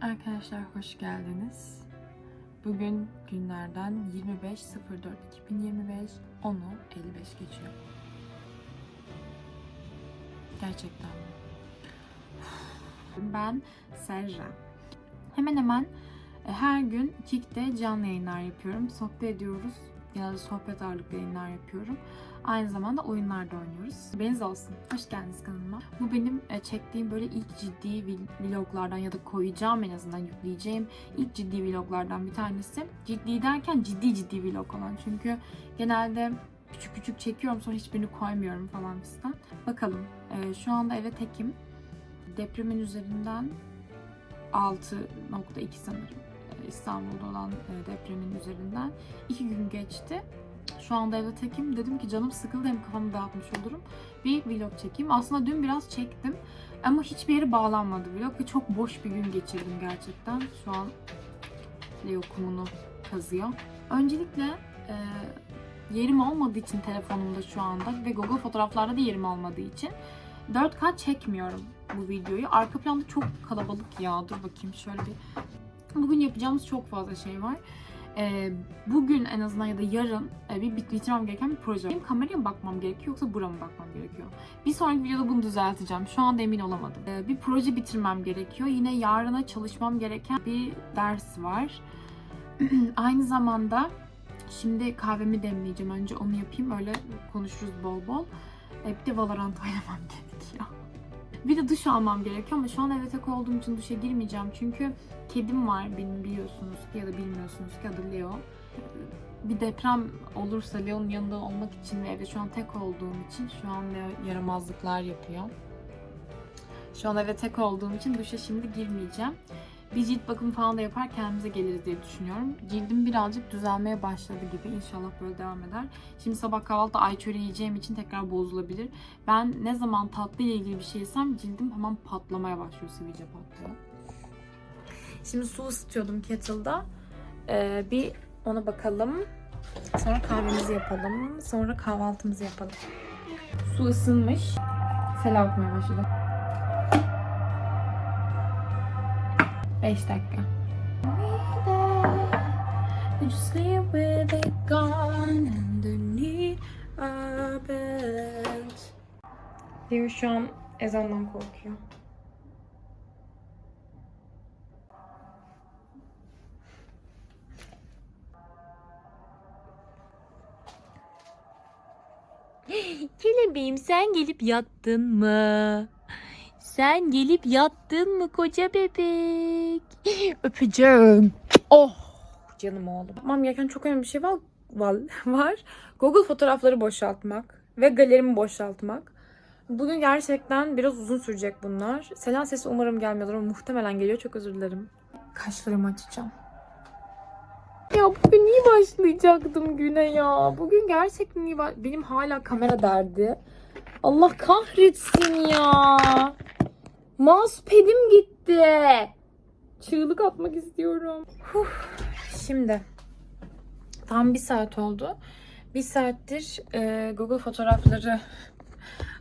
Arkadaşlar hoş geldiniz. Bugün günlerden 25.04.2025 10'u 55 geçiyor. Gerçekten. Ben Serra. Hemen hemen e, her gün Kik'te canlı yayınlar yapıyorum. Sohbet ediyoruz. Genelde sohbet ağırlıklı yayınlar yapıyorum. Aynı zamanda oyunlar da oynuyoruz. Beniz olsun. Hoş geldiniz kanalıma. Bu benim e, çektiğim böyle ilk ciddi vloglardan ya da koyacağım en azından yükleyeceğim ilk ciddi vloglardan bir tanesi. Ciddi derken ciddi ciddi vlog olan. Çünkü genelde küçük küçük çekiyorum sonra hiçbirini koymuyorum falan fistan. Bakalım. E, şu anda eve tekim. Depremin üzerinden 6.2 sanırım. E, İstanbul'da olan depremin üzerinden. iki gün geçti. Şu anda evde tekim. Dedim ki canım sıkıldı hem kafamı dağıtmış olurum. Bir vlog çekeyim. Aslında dün biraz çektim. Ama hiçbir yere bağlanmadı vlog ve çok boş bir gün geçirdim gerçekten. Şu an Leo kazıyor. Öncelikle e, yerim olmadığı için telefonumda şu anda ve Google fotoğraflarda da yerim olmadığı için 4K çekmiyorum bu videoyu. Arka planda çok kalabalık ya. Dur bakayım şöyle bir. Bugün yapacağımız çok fazla şey var. Ee, bugün en azından ya da yarın e, bir bit- bitirmem gereken bir proje. Benim kameraya mı bakmam gerekiyor yoksa buraya mı bakmam gerekiyor? Bir sonraki videoda bunu düzelteceğim. Şu anda emin olamadım. Ee, bir proje bitirmem gerekiyor. Yine yarına çalışmam gereken bir ders var. Aynı zamanda şimdi kahvemi demleyeceğim. Önce onu yapayım. Öyle konuşuruz bol bol. Ee, bir de Valorant oynamam gerekiyor. Bir de duş almam gerekiyor ama şu an eve tek olduğum için duşa girmeyeceğim. Çünkü kedim var benim biliyorsunuz ki ya da bilmiyorsunuz ki adı Leo. Bir deprem olursa Leo'nun yanında olmak için ve evde şu an tek olduğum için şu an Leo yaramazlıklar yapıyor. Şu an eve tek olduğum için duşa şimdi girmeyeceğim. Bir cilt bakımı falan da yapar kendimize geliriz diye düşünüyorum. Cildim birazcık düzelmeye başladı gibi. İnşallah böyle devam eder. Şimdi sabah kahvaltıda ay çöreği yiyeceğim için tekrar bozulabilir. Ben ne zaman tatlı ile ilgili bir şey yesem cildim hemen patlamaya başlıyor, sivilce patlıyor. Şimdi su ısıtıyordum kettle'da. Ee, bir ona bakalım. Sonra kahvemizi yapalım. Sonra kahvaltımızı yapalım. Su ısınmış. Selam okumaya başladı. 5 dakika. Diyor şu an ezandan korkuyor. Kelebeğim sen gelip yattın mı? Sen gelip yattın mı koca bebek? Öpeceğim. Oh canım oğlum. Yapmam gereken çok önemli bir şey var. var. var. Google fotoğrafları boşaltmak ve galerimi boşaltmak. Bugün gerçekten biraz uzun sürecek bunlar. Selam sesi umarım gelmiyordur ama muhtemelen geliyor. Çok özür dilerim. Kaşlarımı açacağım. Ya bugün iyi başlayacaktım güne ya. Bugün gerçekten iyi baş- Benim hala kamera Allah kahretsin ya. Mousepad'im gitti. Çığlık atmak istiyorum. Huh. Şimdi tam bir saat oldu. Bir saattir e, Google fotoğrafları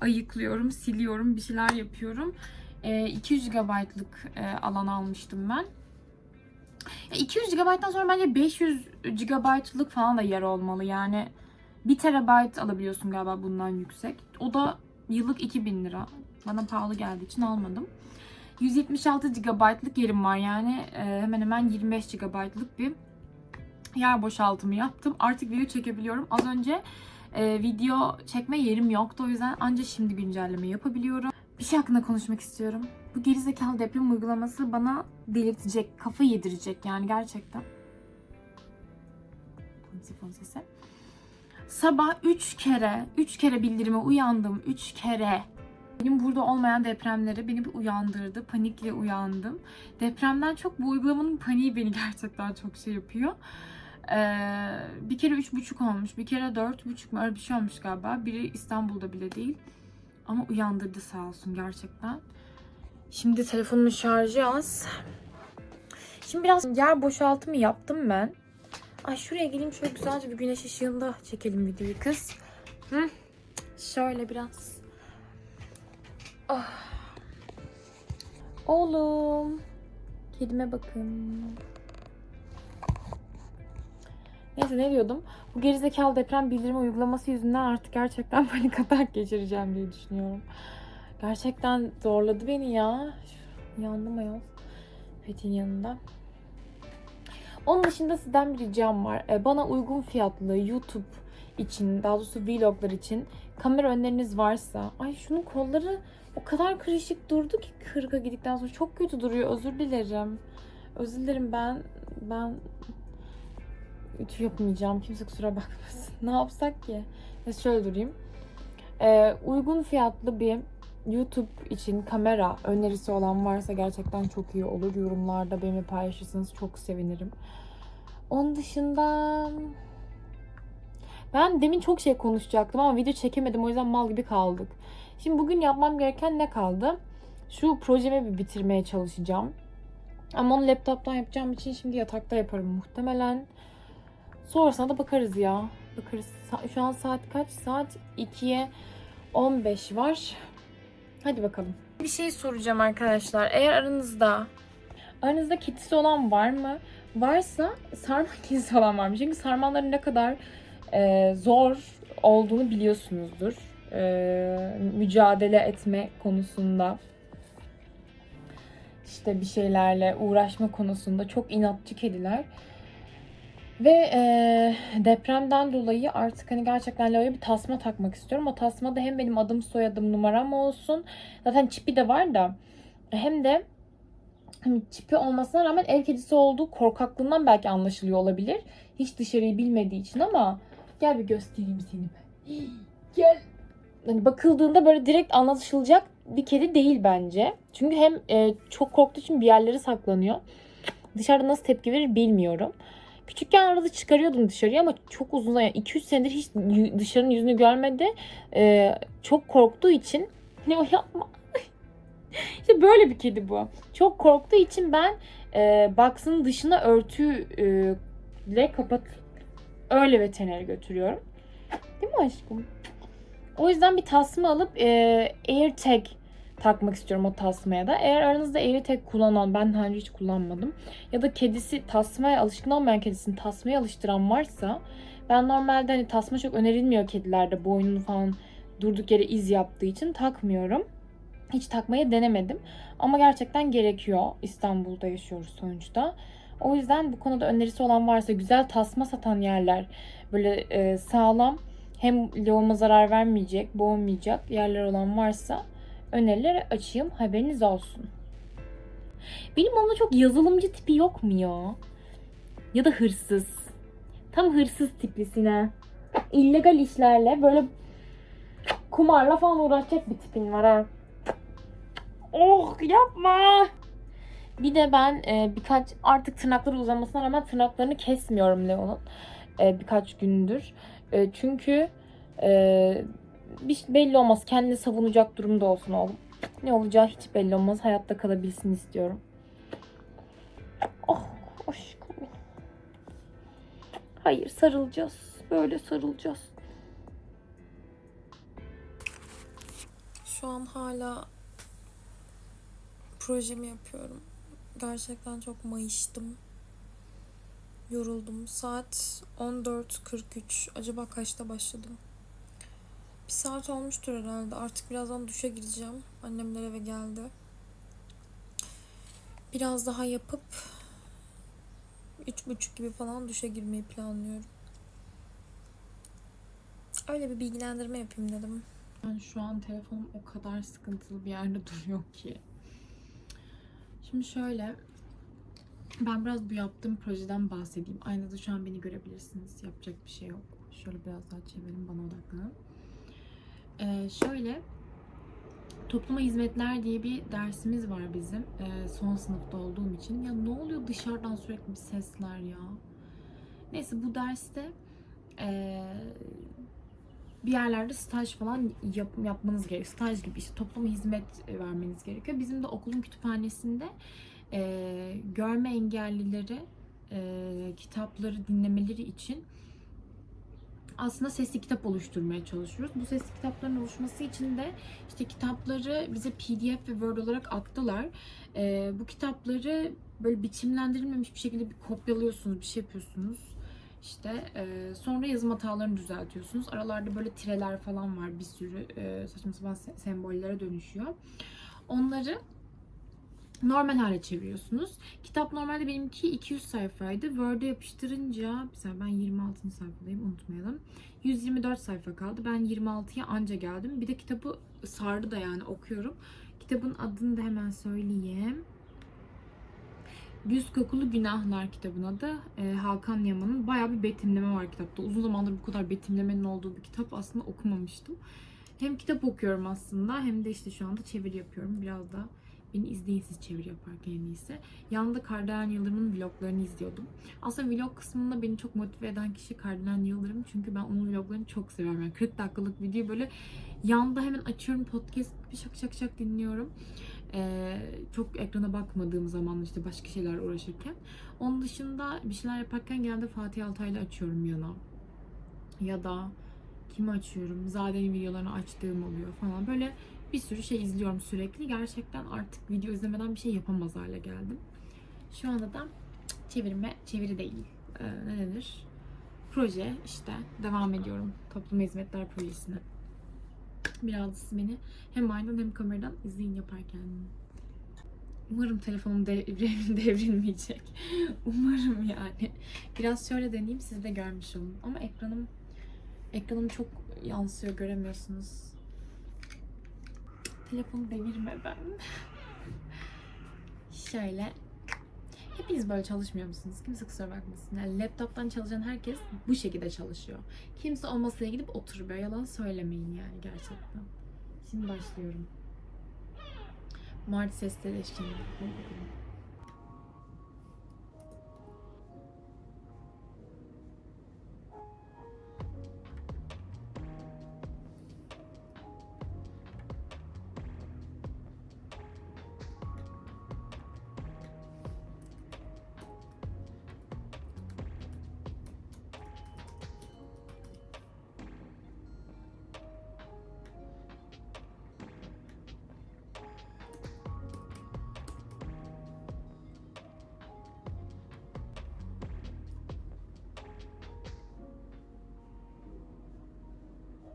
ayıklıyorum, siliyorum, bir şeyler yapıyorum. E, 200 GB'lık e, alan almıştım ben. Ya 200 GB'dan sonra bence 500 GB'lık falan da yer olmalı. Yani 1 TB alabiliyorsun galiba bundan yüksek. O da yıllık 2000 lira. Bana pahalı geldiği için almadım. 176 GB'lık yerim var yani e, hemen hemen 25 GB'lık bir yer boşaltımı yaptım. Artık video çekebiliyorum. Az önce e, video çekme yerim yoktu o yüzden ancak şimdi güncelleme yapabiliyorum. Bir şey hakkında konuşmak istiyorum. Bu gerizekalı deprem uygulaması bana delirtecek, kafa yedirecek yani gerçekten. Sifon sesi. Sabah 3 kere, 3 kere bildirime uyandım. 3 kere benim burada olmayan depremleri beni bir uyandırdı. Panikle uyandım. Depremden çok bu uygulamanın paniği beni gerçekten çok şey yapıyor. Ee, bir kere üç buçuk olmuş, bir kere dört buçuk mu öyle bir şey olmuş galiba. Biri İstanbul'da bile değil. Ama uyandırdı sağ olsun gerçekten. Şimdi telefonumun şarjı az. Şimdi biraz yer boşaltımı yaptım ben. Ay şuraya geleyim şöyle güzelce bir güneş ışığında çekelim videoyu kız. Hı? Şöyle biraz. Ah. Oğlum. Kedime bakın. Neyse ne diyordum? Bu gerizekalı deprem bildirimi uygulaması yüzünden artık gerçekten panik atak geçireceğim diye düşünüyorum. Gerçekten zorladı beni ya. Yandım ayol. Fethi'nin yanında. Onun dışında sizden bir ricam var. Ee, Bana uygun fiyatlı YouTube için, daha doğrusu vloglar için kamera öneriniz varsa. Ay şunun kolları o kadar kırışık durdu ki kırka gidikten sonra çok kötü duruyor. Özür dilerim. Özür dilerim ben ben ütü yapmayacağım. Kimse kusura bakmasın. ne yapsak ki? Ya şöyle durayım. Ee, uygun fiyatlı bir YouTube için kamera önerisi olan varsa gerçekten çok iyi olur. Yorumlarda benimle paylaşırsanız çok sevinirim. Onun dışında ben demin çok şey konuşacaktım ama video çekemedim o yüzden mal gibi kaldık. Şimdi bugün yapmam gereken ne kaldı? Şu projemi bir bitirmeye çalışacağım. Ama onu laptoptan yapacağım için şimdi yatakta yaparım muhtemelen. Sonrasına da bakarız ya. Bakarız. Şu an saat kaç? Saat 2'ye 15 var. Hadi bakalım. Bir şey soracağım arkadaşlar. Eğer aranızda aranızda kedisi olan var mı? Varsa sarma kedisi olan var mı? Çünkü sarmaların ne kadar e, zor olduğunu biliyorsunuzdur. E, mücadele etme konusunda işte bir şeylerle uğraşma konusunda çok inatçı kediler. Ve e, depremden dolayı artık hani gerçekten Leo'ya bir tasma takmak istiyorum. O tasma da hem benim adım soyadım numaram olsun. Zaten çipi de var da hem de hani çipi olmasına rağmen ev kedisi olduğu korkaklığından belki anlaşılıyor olabilir. Hiç dışarıyı bilmediği için ama gel bir göstereyim seni. Gel. Hani bakıldığında böyle direkt anlaşılacak bir kedi değil bence. Çünkü hem e, çok korktuğu için bir yerleri saklanıyor. Dışarıda nasıl tepki verir bilmiyorum. Küçükken arada çıkarıyordum dışarıya ama çok uzun yani 2-3 senedir hiç dışarının yüzünü görmedi. Ee, çok korktuğu için ne o yapma. işte böyle bir kedi bu. Çok korktuğu için ben e, box'ın dışına örtüyle kapat öyle veterinere götürüyorum. Değil mi aşkım? O yüzden bir tasma alıp e, AirTag takmak istiyorum o tasmaya da. Eğer aranızda AirTag kullanan, ben daha önce hiç kullanmadım. Ya da kedisi tasmaya alışkın olmayan kedisini tasmaya alıştıran varsa ben normalde hani tasma çok önerilmiyor kedilerde boynunu falan durduk yere iz yaptığı için takmıyorum. Hiç takmayı denemedim. Ama gerçekten gerekiyor. İstanbul'da yaşıyoruz sonuçta. O yüzden bu konuda önerisi olan varsa güzel tasma satan yerler böyle e, sağlam hem leğuma zarar vermeyecek, boğmayacak yerler olan varsa önerileri açayım haberiniz olsun. Benim onunla çok yazılımcı tipi yok mu ya? Ya da hırsız. Tam hırsız tiplisine. illegal işlerle böyle kumarla falan uğraşacak bir tipin var ha. Oh yapma. Bir de ben e, birkaç artık tırnakları uzamasına rağmen tırnaklarını kesmiyorum Leon'un. E, birkaç gündür. E, çünkü e, bir belli olmaz. Kendini savunacak durumda olsun oğlum. Ne olacağı hiç belli olmaz. Hayatta kalabilsin istiyorum. Oh aşkım. Hayır sarılacağız. Böyle sarılacağız. Şu an hala projemi yapıyorum. Gerçekten çok mayıştım. Yoruldum. Saat 14.43. Acaba kaçta başladım? Bir saat olmuştur herhalde. Artık birazdan duşa gireceğim. Annemler eve geldi. Biraz daha yapıp üç buçuk gibi falan duşa girmeyi planlıyorum. Öyle bir bilgilendirme yapayım dedim. Ben şu an telefonum o kadar sıkıntılı bir yerde duruyor ki. Şimdi şöyle ben biraz bu yaptığım projeden bahsedeyim. Aynada şu an beni görebilirsiniz. Yapacak bir şey yok. Şöyle biraz daha çevirin bana odaklanın. Ee, şöyle topluma hizmetler diye bir dersimiz var bizim. Ee, son sınıfta olduğum için. Ya ne oluyor dışarıdan sürekli bir sesler ya. Neyse bu derste ee, bir yerlerde staj falan yap, yapmanız gerekiyor. Staj gibi işte topluma hizmet vermeniz gerekiyor. Bizim de okulun kütüphanesinde e, görme engellileri e, kitapları dinlemeleri için aslında sesli kitap oluşturmaya çalışıyoruz. Bu sesli kitapların oluşması için de işte kitapları bize PDF ve Word olarak attılar. Ee, bu kitapları böyle biçimlendirilmemiş bir şekilde bir kopyalıyorsunuz, bir şey yapıyorsunuz. İşte e, sonra yazım hatalarını düzeltiyorsunuz. Aralarda böyle tireler falan var bir sürü e, saçma sapan se- sembollere dönüşüyor. Onları normal hale çeviriyorsunuz. Kitap normalde benimki 200 sayfaydı. Word'e yapıştırınca mesela ben 26. sayfadayım unutmayalım. 124 sayfa kaldı. Ben 26'ya anca geldim. Bir de kitabı sardı da yani okuyorum. Kitabın adını da hemen söyleyeyim. Güz Kokulu Günahlar kitabın adı. Ee, Hakan Yaman'ın bayağı bir betimleme var kitapta. Uzun zamandır bu kadar betimlemenin olduğu bir kitap aslında okumamıştım. Hem kitap okuyorum aslında hem de işte şu anda çeviri yapıyorum. Biraz da beni izleyin siz çeviri yaparken en iyisi. Yanında Kardelen Yıldırım'ın vloglarını izliyordum. Aslında vlog kısmında beni çok motive eden kişi Kardelen Yıldırım. Çünkü ben onun vloglarını çok seviyorum. Yani 40 dakikalık video böyle yanda hemen açıyorum podcast gibi şak şak şak dinliyorum. Ee, çok ekrana bakmadığım zaman işte başka şeyler uğraşırken. Onun dışında bir şeyler yaparken genelde Fatih Altaylı açıyorum yana. Ya da kimi açıyorum? Zade'nin videolarını açtığım oluyor falan. Böyle bir sürü şey izliyorum sürekli. Gerçekten artık video izlemeden bir şey yapamaz hale geldim. Şu anda da çevirme, çeviri değil. Ee, ne denir? Proje işte. Devam ediyorum. Toplum Hizmetler Projesi'ne. Biraz siz beni hem aynadan hem kameradan izleyin yaparken. Umarım telefonum devrim, devrilmeyecek. Umarım yani. Biraz şöyle deneyeyim siz de görmüş olun. Ama ekranım ekranım çok yansıyor göremiyorsunuz. Telefonu devirmeden. Şöyle. Hepiniz böyle çalışmıyor musunuz? Kimse kusura bakmasın. Yani laptoptan çalışan herkes bu şekilde çalışıyor. Kimse o masaya gidip böyle yalan söylemeyin yani gerçekten. Şimdi başlıyorum. Mart sesleri eşliğinde.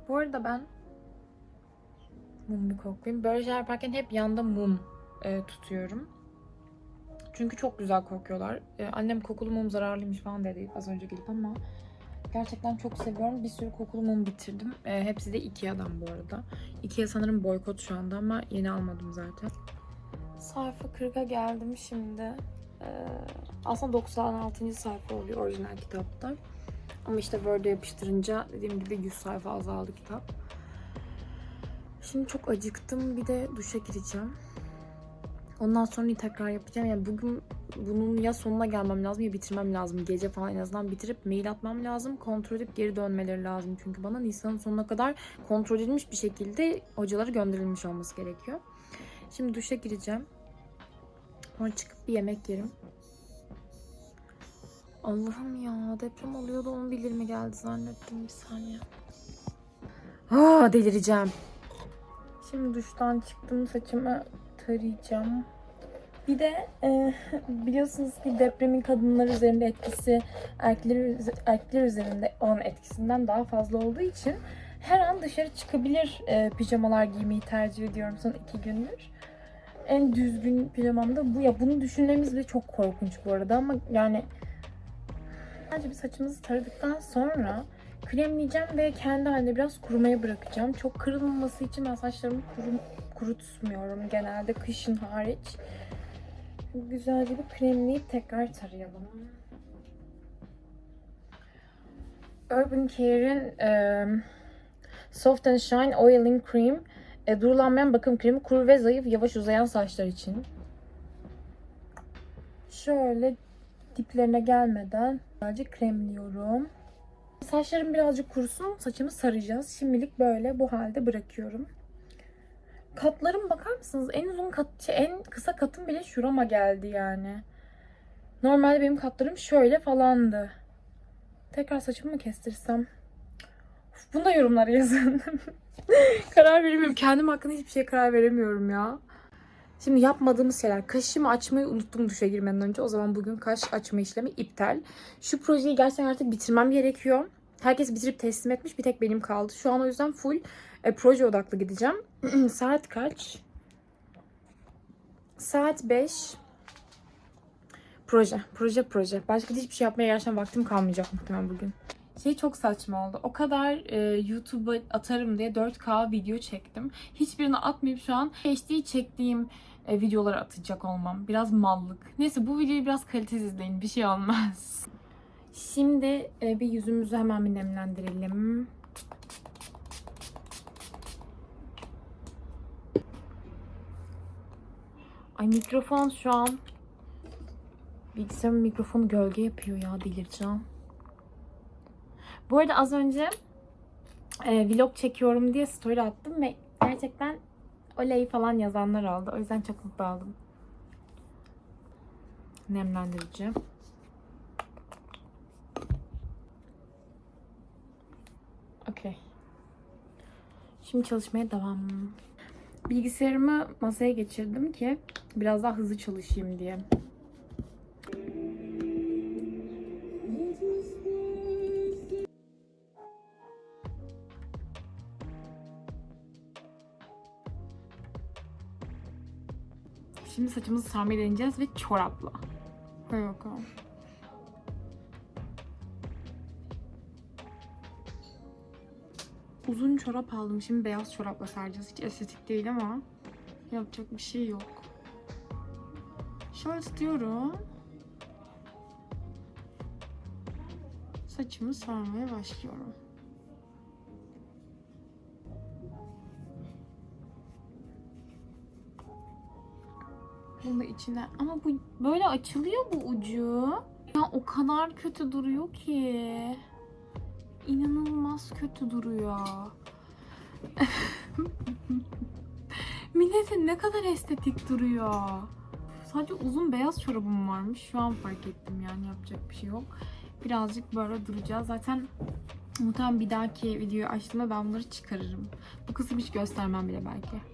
Bu arada ben mum bir koklayayım. Böyle şeyler yaparken hep yanda mum e, tutuyorum. Çünkü çok güzel kokuyorlar. E, annem kokulu mum zararlıymış falan dedi az önce gelip ama gerçekten çok seviyorum. Bir sürü kokulu mum bitirdim. E, hepsi de Ikea'dan bu arada. Ikea sanırım boykot şu anda ama yeni almadım zaten. Sayfa 40'a geldim şimdi. E, aslında 96. sayfa oluyor orijinal kitapta. Ama işte Word'e yapıştırınca dediğim gibi 100 sayfa azaldı kitap. Şimdi çok acıktım. Bir de duşa gireceğim. Ondan sonra tekrar yapacağım. Yani bugün bunun ya sonuna gelmem lazım ya bitirmem lazım. Gece falan en azından bitirip mail atmam lazım. Kontrol edip geri dönmeleri lazım. Çünkü bana Nisan'ın sonuna kadar kontrol edilmiş bir şekilde hocalara gönderilmiş olması gerekiyor. Şimdi duşa gireceğim. Sonra çıkıp bir yemek yerim. Allah'ım ya deprem oluyordu onun bildirimi geldi zannettim bir saniye. Aa delireceğim. Şimdi duştan çıktım saçımı tarayacağım. Bir de e, biliyorsunuz ki depremin kadınlar üzerinde etkisi erkekler, erkekler üzerinde olan etkisinden daha fazla olduğu için her an dışarı çıkabilir e, pijamalar giymeyi tercih ediyorum son iki gündür. En düzgün pijamam da bu. Ya bunu düşünmemiz bile çok korkunç bu arada ama yani Sadece bir saçımızı taradıktan sonra kremleyeceğim ve kendi halinde biraz kurumaya bırakacağım. Çok kırılmaması için ben saçlarımı kurum, kurutmuyorum genelde kışın hariç. Güzelce bir kremleyip tekrar tarayalım. Urban Care'in eee, Soft and Shine Oiling Cream e, durulanmayan bakım kremi kuru ve zayıf yavaş uzayan saçlar için. Şöyle diplerine gelmeden Sadece kremliyorum. Saçlarım birazcık kurusun. Saçımı saracağız. Şimdilik böyle bu halde bırakıyorum. Katlarım bakar mısınız? En uzun kat, şey, en kısa katım bile şurama geldi yani. Normalde benim katlarım şöyle falandı. Tekrar saçımı mı kestirsem? Bunu da yorumlara yazın. karar veremiyorum. Kendim hakkında hiçbir şeye karar veremiyorum ya. Şimdi yapmadığımız şeyler. Kaşımı açmayı unuttum duşa girmeden önce. O zaman bugün kaş açma işlemi iptal. Şu projeyi gerçekten artık bitirmem gerekiyor. Herkes bitirip teslim etmiş. Bir tek benim kaldı. Şu an o yüzden full e, proje odaklı gideceğim. Saat kaç? Saat 5. Proje, proje, proje. Başka hiçbir şey yapmaya gerçekten vaktim kalmayacak muhtemelen bugün. Şey çok saçma oldu. O kadar e, YouTube'a atarım diye 4K video çektim. Hiçbirini atmayıp şu an HD çektiğim e, videoları atacak olmam. Biraz mallık. Neyse bu videoyu biraz kalitesiz izleyin. Bir şey olmaz. Şimdi e, bir yüzümüzü hemen bir nemlendirelim. Ay mikrofon şu an bilgisayarın mikrofonu gölge yapıyor ya delireceğim. Bu arada az önce e, vlog çekiyorum diye story attım ve gerçekten oley falan yazanlar oldu. O yüzden çok mutlu oldum. Nemlendirici. Okey. Şimdi çalışmaya devam. Bilgisayarımı masaya geçirdim ki biraz daha hızlı çalışayım diye. Saçımızı sarmayı deneyeceğiz ve çorapla. Hadi bakalım. Uzun çorap aldım. Şimdi beyaz çorapla saracağız. Hiç estetik değil ama yapacak bir şey yok. Şöyle tutuyorum. Saçımı sarmaya başlıyorum. Bunu içine ama bu böyle açılıyor bu ucu. Ya o kadar kötü duruyor ki. İnanılmaz kötü duruyor. Milletin ne kadar estetik duruyor. Sadece uzun beyaz çorabım varmış. Şu an fark ettim yani yapacak bir şey yok. Birazcık böyle duracağız. Zaten muhtemelen bir dahaki videoyu açtığımda ben bunları çıkarırım. Bu kısım hiç göstermem bile belki.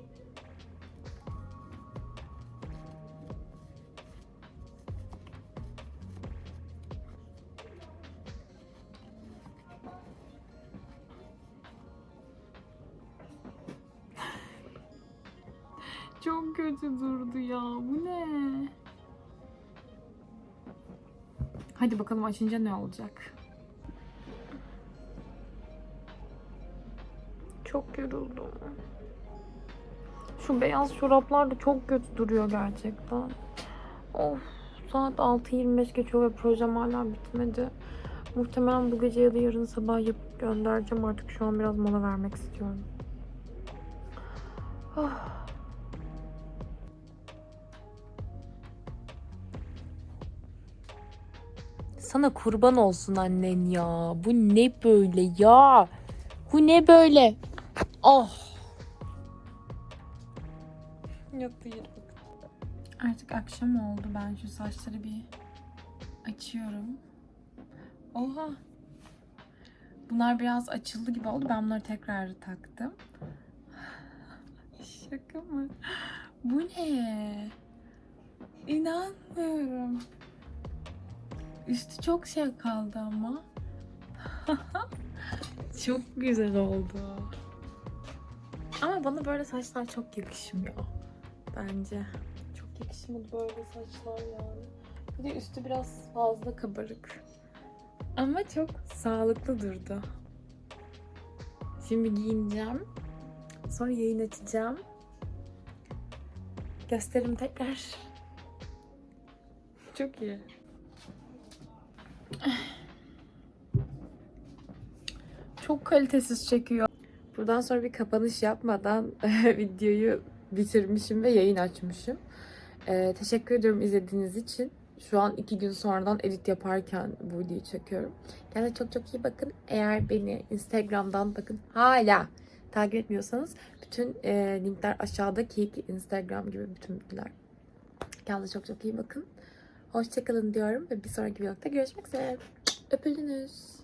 Açınca ne olacak? Çok yoruldum. Şu beyaz çoraplar da çok kötü duruyor gerçekten. Of saat 6.25 geçiyor ve projem hala bitmedi. Muhtemelen bu gece ya da yarın sabah yapıp göndereceğim. Artık şu an biraz mola vermek istiyorum. Ah. Sana kurban olsun annen ya. Bu ne böyle ya? Bu ne böyle? Oh. Yattı yere bak. Artık akşam oldu. Ben şu saçları bir açıyorum. Oha. Bunlar biraz açıldı gibi oldu. Ben bunları tekrar taktım. Şaka mı? Bu ne? İnanmıyorum. Üstü çok şey kaldı ama. çok güzel oldu. Ama bana böyle saçlar çok yakışmıyor. Bence. Çok yakışmadı böyle saçlar yani. Bir de üstü biraz fazla kabarık. Ama çok sağlıklı durdu. Şimdi giyineceğim. Sonra yayın açacağım. Gösteririm tekrar. Çok iyi. Çok kalitesiz çekiyor. Buradan sonra bir kapanış yapmadan videoyu bitirmişim ve yayın açmışım. Ee, teşekkür ediyorum izlediğiniz için. Şu an iki gün sonradan edit yaparken bu videoyu çekiyorum. Kendinize çok çok iyi bakın. Eğer beni Instagram'dan bakın hala takip etmiyorsanız bütün e, linkler aşağıda Kik, Instagram gibi bütün bilgiler. Kendinize çok çok iyi bakın. Hoşçakalın diyorum ve bir sonraki vlogda görüşmek üzere. Öpüldünüz.